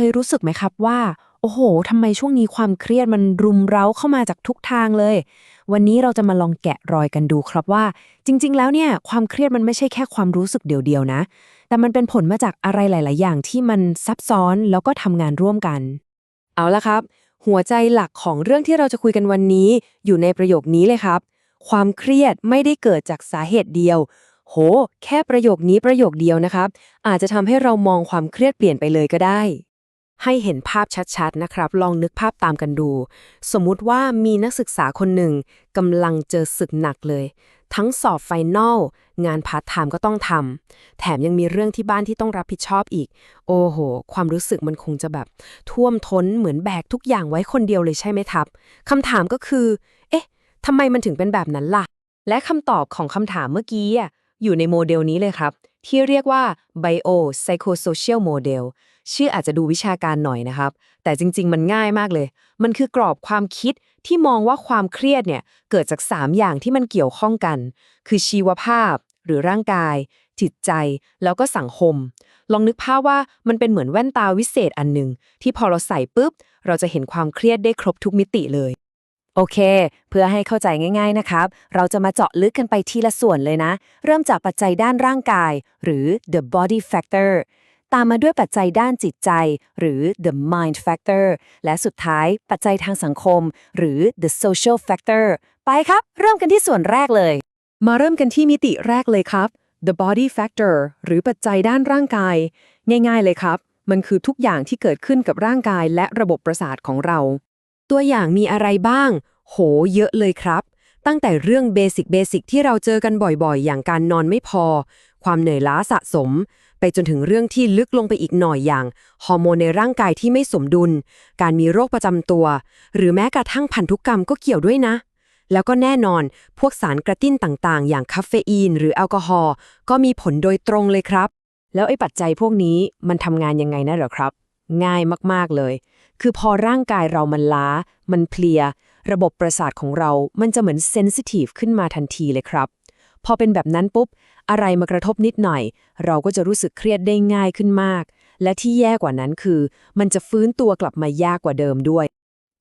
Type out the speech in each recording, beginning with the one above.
เคยรู้สึกไหมครับว่า โอ้โหทำไมช่วงนี้ความเครียดมันรุมเร้าเข้ามาจากทุกทางเลย วันนี้เราจะมาลองแกะรอยกันดูครับว่า จริง ๆ แล้วเนี่ย ความเครียดมันไม่ใช่แค่ความรู้สึกเดียวๆนะ แต่มันเป็นผลมาจากอะไรหลาย ๆ อย่างที่มันซับซ้อนแล้วก็ทำงานร่วมกัน เอาละครับ หัวใจหลักของเรื่องที่เราจะคุยกันวันนี้ อยู่ในประโยคนี้เลยครับ ความเครียดไม่ได้เกิดจากสาเหตุเดียวโห แค่ประโยคนี้ประโยคเดียวนะครับ อาจจะทำให้เรามองความเครียดเปลี่ยนไปเลยก็ได้ ให้เห็นภาพชัดๆนะครับ ลองนึกภาพตามกันดู สมมุติว่ามีนักศึกษาคนหนึ่งกำลังเจอศึกหนักเลย ทั้งสอบไฟนอลงานพาร์ทไทม์ก็ต้องทำแถมยังมีเรื่องที่บ้านที่ต้องรับผิดชอบอีก โอ้โห ความรู้สึกมันคงจะแบบ ท่วมท้นเหมือนแบกทุกอย่างไว้คนเดียวเลยใช่ไหมครับคำถามก็คือ เอ๊ะทำไมมันถึงเป็นแบบนั้นล่ะ และคำตอบของคำถามเมื่อกี้อะอยู่ในโมเดลนี้เลยครับ ที่เรียกว่า Bio Psychosocial Model ชื่ออาจจะดูวิชาการหน่อยนะครับ แต่จริง ๆ มันง่ายมากเลย มันคือกรอบความคิดที่มองว่าความเครียดเนี่ยเกิดจาก 3 อย่างที่มันเกี่ยวข้องกัน คือชีวภาพ หรือร่างกาย จิตใจ แล้วก็สังคม ลองนึกภาพว่ามันเป็นเหมือนแว่นตาวิเศษอันหนึ่งที่พอเราใส่ปุ๊บ เราจะเห็นความเครียดได้ครบทุกมิติเลยโอเค เพื่อให้เข้าใจง่าย ๆ นะครับ เราจะมาเจาะลึกกันไปทีละส่วนเลยนะ เริ่มจากปัจจัยด้านร่างกาย หรือ the body factor ตามมาด้วยปัจจัยด้านจิตใจ หรือ the mind factor และสุดท้ายปัจจัยทางสังคม หรือ the social factor ไปครับ เริ่มกันที่ส่วนแรกเลย มาเริ่มกันที่มิติแรกเลยครับ the body factor หรือปัจจัยด้านร่างกาย ง่ายๆเลยครับ มันคือทุกอย่างที่เกิดขึ้นกับร่างกายและระบบประสาทของเรา ตัวอย่างมีอะไรบ้าง โห เยอะเลยครับ ตั้งแต่เรื่องเบสิกเบสิกที่เราเจอกันบ่อยๆ อย่างการนอนไม่พอ ความเหนื่อยล้าสะสม ไปจนถึงเรื่องที่ลึกลงไปอีกหน่อยอย่าง ฮอร์โมนในร่างกายที่ไม่สมดุล การมีโรคประจำตัว หรือแม้กระทั่งพันธุกกรรมก็เกี่ยวด้วยนะ แล้วก็แน่นอน พวกสารกระติ้นต่างๆ อย่างคาเฟอีน หรือแอลกอฮอล์ก็มีผลโดยตรงเลยครับ แล้วไอ้ปัจจัยพวกนี้มันทำงานยังไงนะเหรอครับ ง่ายมากๆเลย คือพอร่างกายเรามันล้า มันเพลีย ระบบประสาทของเรา มันจะเหมือนเซนซิทีฟขึ้นมาทันทีเลยครับ พอเป็นแบบนั้นปุ๊บ อะไรมากระทบนิดหน่อย เราก็จะรู้สึกเครียดได้ง่ายขึ้นมาก และที่แย่กว่านั้นคือ มันจะฟื้นตัวกลับมายากกว่าเดิมด้วย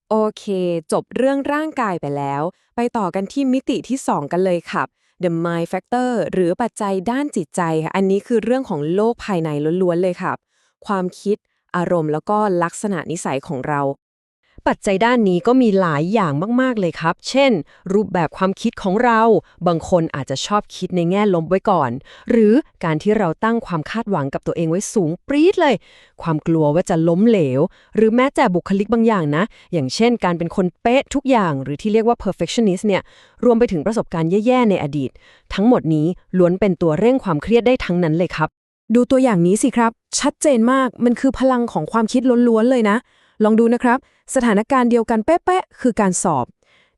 โอเค จบเรื่องร่างกายไปแล้ว ไปต่อกันที่มิติที่ 2 กันเลยครับ The mind factor หรือปัจจัยด้านจิตใจ อันนี้คือเรื่องของโลกภายในล้วนๆเลยครับ ความคิด อารมณ์แล้วก็ลักษณะนิสัยของเรา ปัจจัยด้านนี้ก็มีหลายอย่างมาก ๆ เลยครับ เช่น รูปแบบความคิดของเรา บางคนอาจจะชอบคิดในแง่ลบไว้ก่อน หรือการที่เราตั้งความคาดหวังกับตัวเองไว้สูงปรี๊ดเลย ความกลัวว่าจะล้มเหลว หรือแม้แต่บุคลิกบางอย่างนะ อย่างเช่น การเป็นคนเป๊ะทุกอย่าง หรือที่เรียกว่า perfectionist เนี่ย รวมไปถึงประสบการณ์แย่ๆในอดีต ทั้งหมดนี้ล้วนเป็นตัวเร่งความเครียดได้ทั้งนั้นเลยครับ ดูตัวอย่างนี้สิครับ ชัดเจนมาก มันคือพลังของความคิดล้วนๆเลยนะ ลองดูนะครับ สถานการณ์เดียวกันเป๊ะๆคือการสอบ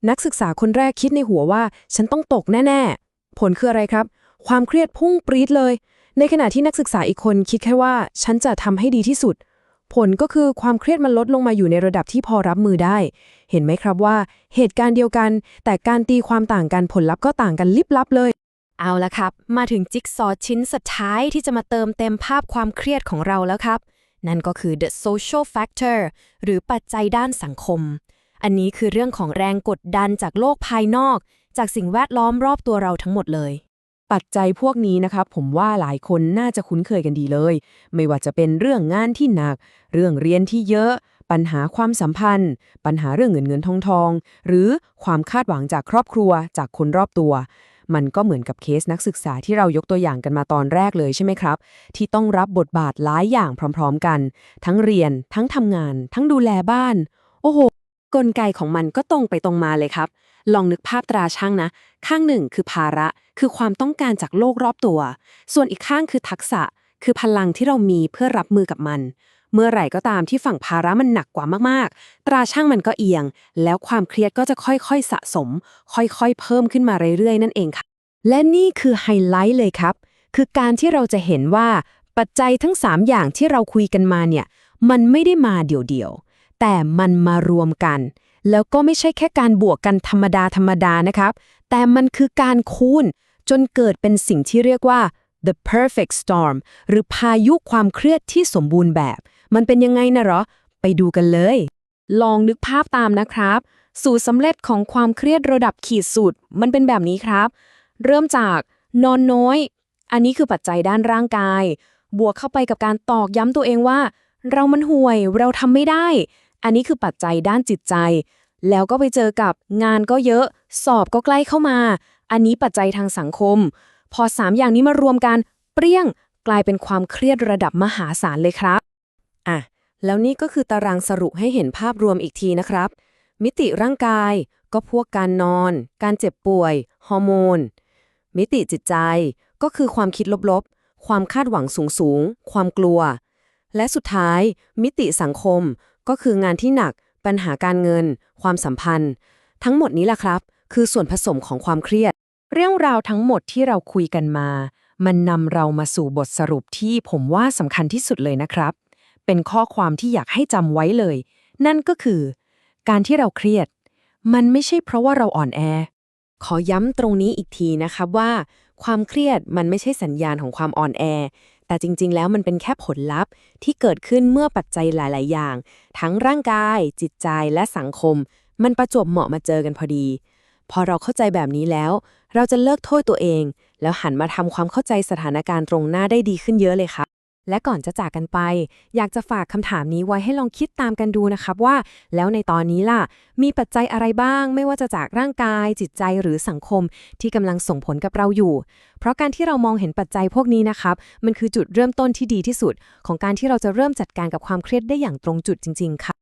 นักศึกษาคนแรกคิดในหัวว่า ฉันต้องตกแน่ๆ ผลคืออะไรครับ ความเครียดพุ่งปรี๊ดเลย ในขณะที่นักศึกษาอีกคนคิดแค่ว่า ฉันจะทำให้ดีที่สุด ผลก็คือความเครียดมันลดลงมาอยู่ในระดับที่พอรับมือได้ เห็นไหมครับว่า เหตุการณ์เดียวกัน แต่การตีความต่างกันผลลัพธ์ก็ต่างกันลิบลับเลยเอาละครับ มาถึงจิ๊กซอชิ้นสุดท้ายที่จะมาเติมเต็มภาพความเครียดของเราแล้วครับ นั่นก็คือ the social factor หรือปัจจัยด้านสังคม อันนี้คือเรื่องของแรงกดดันจากโลกภายนอก จากสิ่งแวดล้อมรอบตัวเราทั้งหมดเลย ปัจจัยพวกนี้นะครับผมว่าหลายคนน่าจะคุ้นเคยกันดีเลย ไม่ว่าจะเป็นเรื่องงานที่หนัก เรื่องเรียนที่เยอะ ปัญหาความสัมพันธ์ ปัญหาเรื่องเงินเงินทองทอง หรือความคาดหวังจากครอบครัวจากคนรอบตัว มันก็เหมือนกับเคสนักศึกษาที่เรายกตัวอย่างกันมาตอนแรกเลยใช่ไหมครับ ที่ต้องรับบทบาทหลายอย่างพร้อม ๆ กัน ทั้งเรียน ทั้งทำงาน ทั้งดูแลบ้าน โอ้โหกลไกของมันก็ตรงไปตรงมาเลยครับ ลองนึกภาพตราช่างนะ ข้างหนึ่งคือภาระ คือความต้องการจากโลกรอบตัว ส่วนอีกข้างคือทักษะ คือพลังที่เรามีเพื่อรับมือกับมัน เมื่อไหร่ก็ตามที่ฝั่งภาระมันหนักกว่ามากๆ ตราช่างมันก็เอียง แล้วความเครียดก็จะค่อยๆสะสม ค่อยๆ เพิ่มขึ้นมาเรื่อยๆ นั่นเองค่ะ และนี่คือไฮไลท์เลยครับ คือการที่เราจะเห็นว่าปัจจัยทั้ง 3 อย่างที่เราคุยกันมาเนี่ย มันไม่ได้มาเดี่ยวๆ แต่มันมารวมกัน แล้วก็ไม่ใช่แค่การบวกกันธรรมดาธรรมดานะครับ แต่มันคือการคูณ จนเกิดเป็นสิ่งที่เรียกว่า the perfect storm หรือพายุความเครียดที่สมบูรณ์แบบ มันเป็นยังไงนะหรอ ไปดูกันเลย ลองนึกภาพตามนะครับ สูตรสำเร็จของความเครียดระดับขีดสุด มันเป็นแบบนี้ครับ เริ่มจากนอนน้อย อันนี้คือปัจจัยด้านร่างกาย บวกเข้าไปกับการตอกย้ำตัวเองว่า เรามันห่วย เราทำไม่ได้ อันนี้คือปัจจัยด้านจิตใจ แล้วก็ไปเจอกับงานก็เยอะ สอบก็ใกล้เข้ามา อันนี้ปัจจัยทางสังคม พอสามอย่างนี้มารวมกัน เปรี้ยง กลายเป็นความเครียดระดับมหาศาลเลยครับ อะ แล้วนี่ก็คือตารางสรุปให้เห็นภาพรวมอีกทีนะครับ มิติร่างกายก็พวกการนอน การเจ็บป่วย ฮอร์โมน มิติจิตใจก็คือความคิดลบๆ ความคาดหวังสูงๆ ความกลัว และสุดท้าย มิติสังคมก็คืองานที่หนัก ปัญหาการเงิน ความสัมพันธ์ ทั้งหมดนี้แหละครับ คือส่วนผสมของความเครียด เรื่องราวทั้งหมดที่เราคุยกันมา มันนำเรามาสู่บทสรุปที่ผมว่าสำคัญที่สุดเลยนะครับ เป็นข้อความที่อยากให้จำไว้เลย นั่นก็คือ การที่เราเครียด มันไม่ใช่เพราะว่าเราอ่อนแอ ขอย้ำตรงนี้อีกทีนะครับว่า ความเครียดมันไม่ใช่สัญญาณของความอ่อนแอ แต่จริง ๆ แล้วมันเป็นแค่ผลลัพธ์ที่เกิดขึ้นเมื่อปัจจัยหลาย ๆ อย่าง ทั้งร่างกาย จิตใจและสังคม มันประจวบเหมาะมาเจอกันพอดี พอเราเข้าใจแบบนี้แล้ว เราจะเลิกโทษตัวเอง แล้วหันมาทำความเข้าใจสถานการณ์ตรงหน้าได้ดีขึ้นเยอะเลยครับ และก่อนจะจากกันไป อยากจะฝากคำถามนี้ไว้ให้ลองคิดตามกันดูนะครับว่า แล้วในตอนนี้ล่ะ มีปัจจัยอะไรบ้าง ไม่ว่าจะจากร่างกาย จิตใจหรือสังคม ที่กำลังส่งผลกับเราอยู่ เพราะการที่เรามองเห็นปัจจัยพวกนี้นะครับ มันคือจุดเริ่มต้นที่ดีที่สุด ของการที่เราจะเริ่มจัดการกับความเครียดได้อย่างตรงจุดจริง ๆค่ะ